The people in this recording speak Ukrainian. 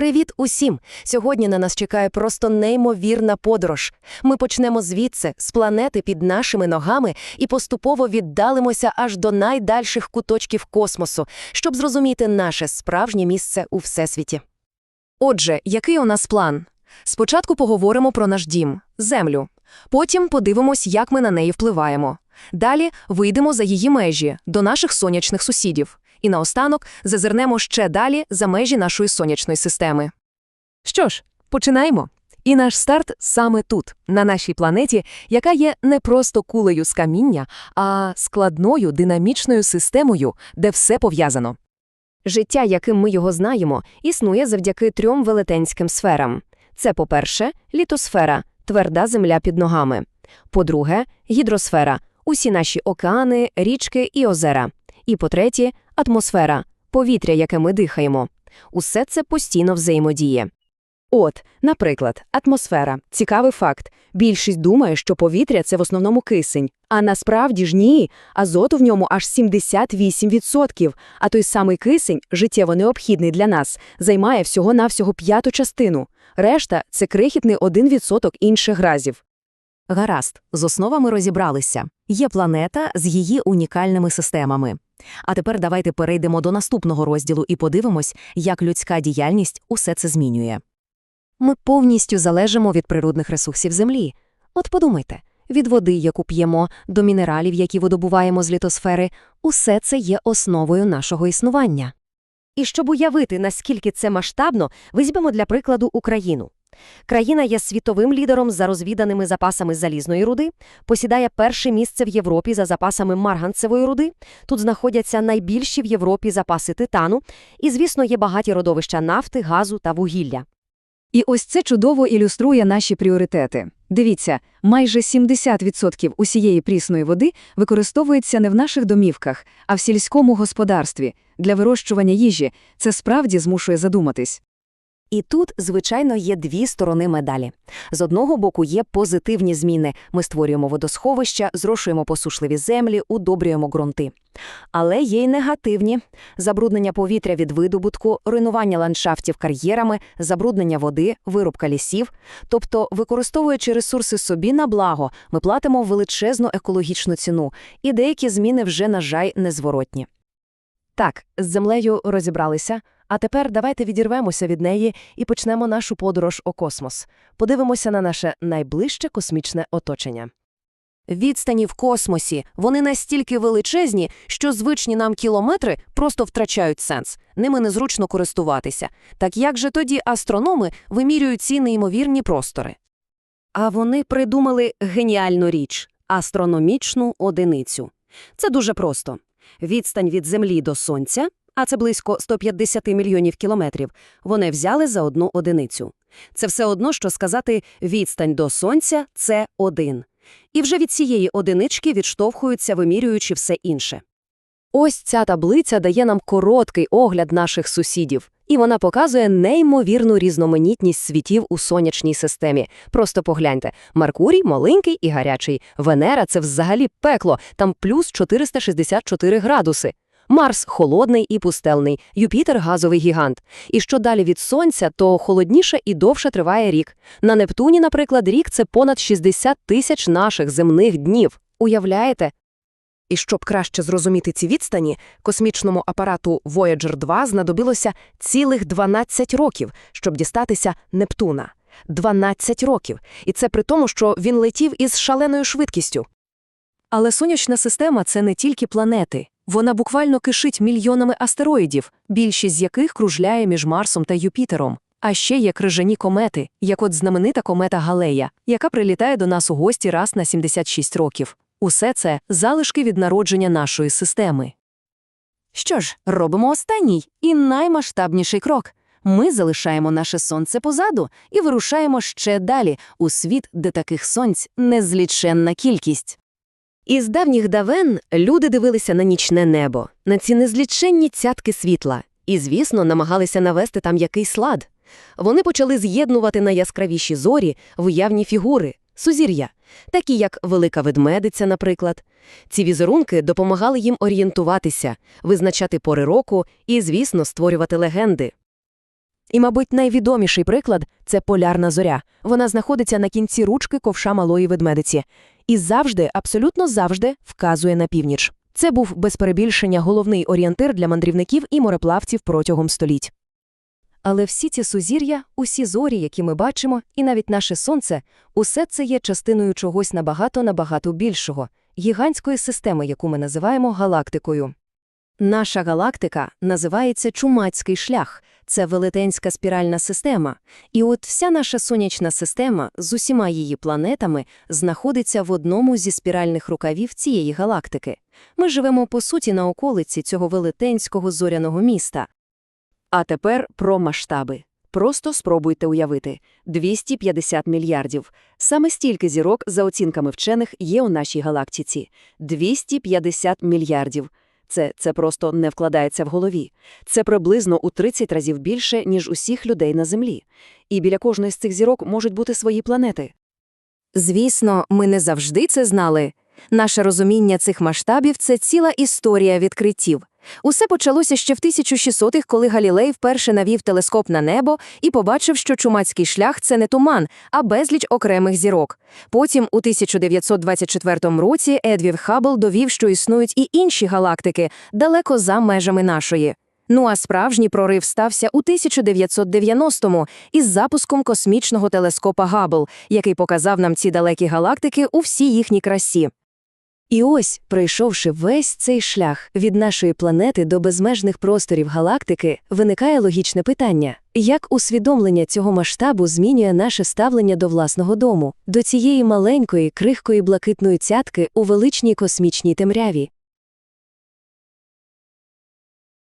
Привіт усім! Сьогодні на нас чекає просто неймовірна подорож. Ми почнемо звідси, з планети під нашими ногами, і поступово віддалимося аж до найдальших куточків космосу, щоб зрозуміти наше справжнє місце у всесвіті. Отже, який у нас план? Спочатку поговоримо про наш дім землю. Потім подивимось, як ми на неї впливаємо. Далі вийдемо за її межі до наших сонячних сусідів. І наостанок зазирнемо ще далі за межі нашої сонячної системи. Що ж, починаємо. І наш старт саме тут, на нашій планеті, яка є не просто кулею з каміння, а складною динамічною системою, де все пов'язано. Життя, яким ми його знаємо, існує завдяки трьом велетенським сферам. Це, по-перше, літосфера тверда земля під ногами. По-друге, гідросфера усі наші океани, річки і озера. І по-третє, атмосфера повітря, яке ми дихаємо. Усе це постійно взаємодіє. От, наприклад, атмосфера. Цікавий факт. Більшість думає, що повітря – це в основному кисень. А насправді ж ні, азоту в ньому аж 78%, а той самий кисень, життєво необхідний для нас, займає всього-навсього п'яту частину. Решта – це крихітний 1% інших газів. Гаразд, з основами розібралися. Є планета з її унікальними системами. А тепер давайте перейдемо до наступного розділу і подивимось, як людська діяльність усе це змінює. Ми повністю залежимо від природних ресурсів Землі. От подумайте, від води, яку п'ємо, до мінералів, які видобуваємо з літосфери, усе це є основою нашого існування. І щоб уявити, наскільки це масштабно, візьмемо для прикладу Україну. Країна є світовим лідером за розвіданими запасами залізної руди, посідає перше місце в Європі за запасами марганцевої руди. Тут знаходяться найбільші в Європі запаси титану, і, звісно, є багаті родовища нафти, газу та вугілля. І ось це чудово ілюструє наші пріоритети. Дивіться, майже 70% усієї прісної води використовується не в наших домівках, а в сільському господарстві. Для вирощування їжі це справді змушує задуматись. І тут, звичайно, є дві сторони медалі. З одного боку є позитивні зміни. Ми створюємо водосховища, зрошуємо посушливі землі, удобрюємо ґрунти. Але є й негативні – забруднення повітря від видобутку, руйнування ландшафтів кар'єрами, забруднення води, вирубка лісів. Тобто, використовуючи ресурси собі на благо, ми платимо величезну екологічну ціну, і деякі зміни вже, на жаль, незворотні. Так, з землею розібралися, а тепер давайте відірвемося від неї і почнемо нашу подорож у космос. Подивимося на наше найближче космічне оточення. Відстані в космосі, вони настільки величезні, що звичні нам кілометри просто втрачають сенс, ними незручно користуватися. Так як же тоді астрономи вимірюють ці неймовірні простори? А вони придумали геніальну річ – астрономічну одиницю. Це дуже просто. Відстань від Землі до Сонця, а це близько 150 мільйонів кілометрів, вони взяли за одну одиницю. Це все одно, що сказати «відстань до Сонця – це один». І вже від цієї одинички відштовхуються, вимірюючи все інше. Ось ця таблиця дає нам короткий огляд наших сусідів, і вона показує неймовірну різноманітність світів у сонячній системі. Просто погляньте, Меркурій маленький і гарячий, Венера – це взагалі пекло, там плюс 464 градуси. Марс холодний і пустельний, Юпітер газовий гігант. І що далі від Сонця, то холодніше і довше триває рік. На Нептуні, наприклад, рік це понад 60 тисяч наших земних днів. Уявляєте? І щоб краще зрозуміти ці відстані, космічному апарату Voyager 2 знадобилося цілих 12 років, щоб дістатися Нептуна. 12 років. І це при тому, що він летів із шаленою швидкістю. Але сонячна система – це не тільки планети. Вона буквально кишить мільйонами астероїдів, більшість з яких кружляє між Марсом та Юпітером. А ще є крижані комети, як от знаменита комета Галея, яка прилітає до нас у гості раз на 76 років. Усе це залишки від народження нашої системи. Що ж, робимо останній і наймасштабніший крок. Ми залишаємо наше сонце позаду і вирушаємо ще далі у світ, де таких сонць незліченна кількість. Із давніх давен люди дивилися на нічне небо, на ці незліченні цятки світла, і, звісно, намагалися навести там якийсь лад. Вони почали з'єднувати найяскравіші зорі в уявні фігури, сузір'я, такі як велика ведмедиця, наприклад. Ці візерунки допомагали їм орієнтуватися, визначати пори року і, звісно, створювати легенди. І, мабуть, найвідоміший приклад це полярна зоря. Вона знаходиться на кінці ручки ковша малої ведмедиці. І завжди, абсолютно завжди, вказує на північ. Це був без перебільшення головний орієнтир для мандрівників і мореплавців протягом століть. Але всі ці сузір'я, усі зорі, які ми бачимо, і навіть наше сонце, усе це є частиною чогось набагато-набагато більшого – гігантської системи, яку ми називаємо галактикою. Наша галактика називається Чумацький шлях. Це велетенська спіральна система. І от вся наша сонячна система з усіма її планетами знаходиться в одному зі спіральних рукавів цієї галактики. Ми живемо, по суті, на околиці цього велетенського зоряного міста. А тепер про масштаби. Просто спробуйте уявити. 250 мільярдів. Саме стільки зірок, за оцінками вчених, є у нашій галактиці. 250 мільярдів. Це, це просто не вкладається в голові. Це приблизно у 30 разів більше, ніж усіх людей на Землі. І біля кожної з цих зірок можуть бути свої планети. Звісно, ми не завжди це знали. Наше розуміння цих масштабів – це ціла історія відкриттів. Усе почалося ще в 1600-х, коли Галілей вперше навів телескоп на небо і побачив, що чумацький шлях – це не туман, а безліч окремих зірок. Потім, у 1924 році, Едвін Хаббл довів, що існують і інші галактики, далеко за межами нашої. Ну а справжній прорив стався у 1990-му із запуском космічного телескопа Габбл, який показав нам ці далекі галактики у всій їхній красі. І ось, пройшовши весь цей шлях від нашої планети до безмежних просторів галактики, виникає логічне питання: як усвідомлення цього масштабу змінює наше ставлення до власного дому, до цієї маленької, крихкої блакитної цятки у величній космічній темряві?